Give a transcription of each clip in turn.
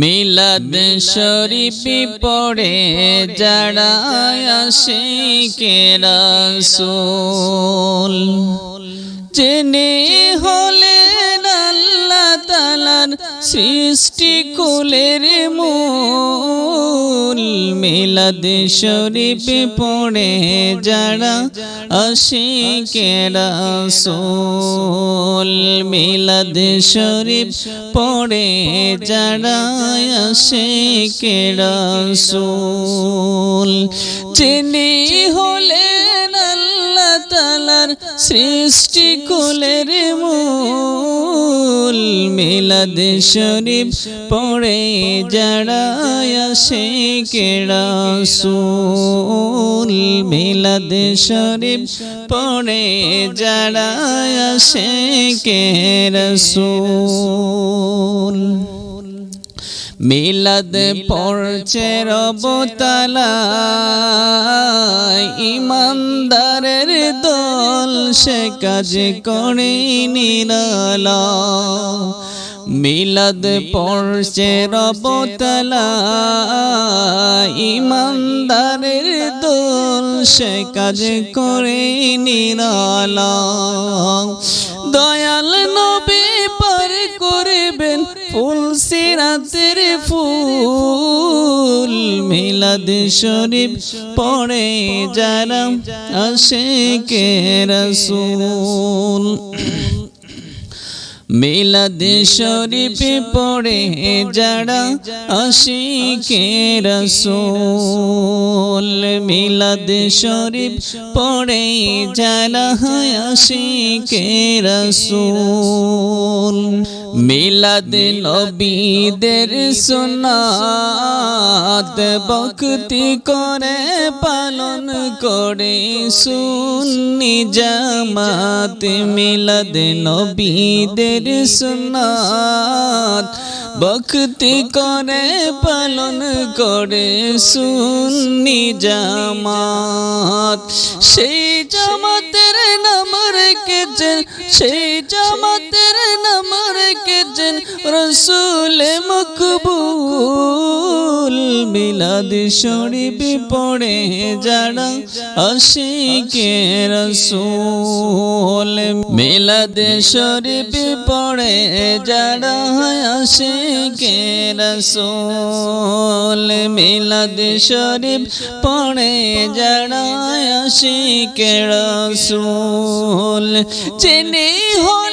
মিলাদ শরীফি পড়ে যারা আসে কেরাসুল চেনে হলে আল্লাহ তালার সৃষ্টি কুলের মূল। মিলাদ শরীফ পড়ে যারা আসে কেরাসুল মিলাদ শরীফ পড়ে যারা আসে কেরাসুল যিনি হলেন আল্লাহ তালার সৃষ্টি কুলের মূল মিলাদ শরীফ পড়ে যারা আসে কেরাসুল মিলাদ শরীফ পড়ে যারা আসে কেরাসুল মিলাদ পড়ছে রবতালা ইমানদারের দল সে কাজ করে নিরালা। মিলাদ পড়ছে রবতালা ইমানদারের দোল সে কাজ করে নিরালা দয়াল নবী পার করবেন ফুল সিরাতের ফুল। মিলাদ শরীফ পড়ে যারা আসে কে রসুল। মিলাদ শরীফে পড়ে যারা আশিকে রসুল। মিলাদ শরীফ পড়ে যারা আশিকে রসুল। মিলাদ নবীদের সুনাত ভক্তি করে পালন করে সুন্নি জামাত মিলাদ নবীদের সুনাত ভক্তি করে পালন করে সুন্নি জামাত। সেই জামাতের নাম রেখেছেন, সেই জামাতের নাম রেখেছেন রসুল মকবুল মিলাদ শরীফ পড়ে যারা আশিকে রসুল। মিলাদ শরীফ পড়ে যারা আশিকে রসুল। মিলাদ শরীফ পড়ে যারা আশিকে রসুল। চিনি আল্লাহ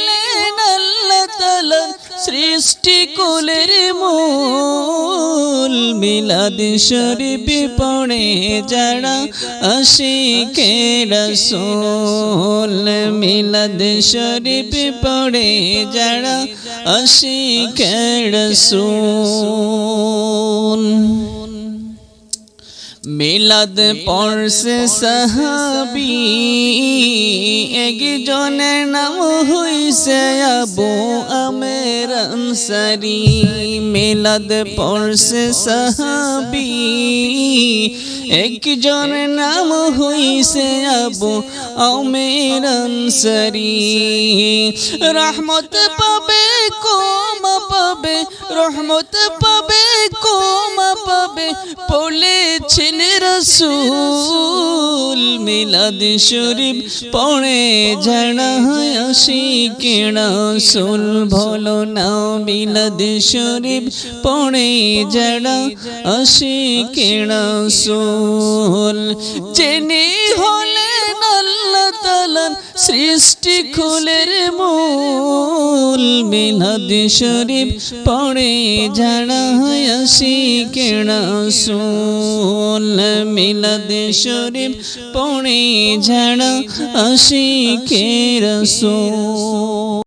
তালা সৃষ্টি কুলের মূল মিলাদ শরীফ পড়ে যারা আশিকে রসোল মিলাদ শরীফ পড়ে যারা আশিকে রসুল মিলাদ পড়ছে সাহাবি। একজনের নাম হইছে আবু আমের আনসারি। মিলাদ পড়ছে সাহাবি। একজনের নাম হইছে আবু আমের আনসারি। রহমত পাবে কম পাবে। রহমত পাবে কোমা পাবে পড়লেছেন রসুল। মিলাদ শরীফ পড়ে জানা আসি কেনা সুল ভলো না, মিলাদ শরীফ পড়ে জানা আসি কেনা সুল হলেন আল্লাহ তালার সৃষ্টি খুলের মূল মিলাদ শরীফ পড়ে জানা আসি কেনা সুল মিলাদ শরীফ পড়ে জানা আসি কে রসুল।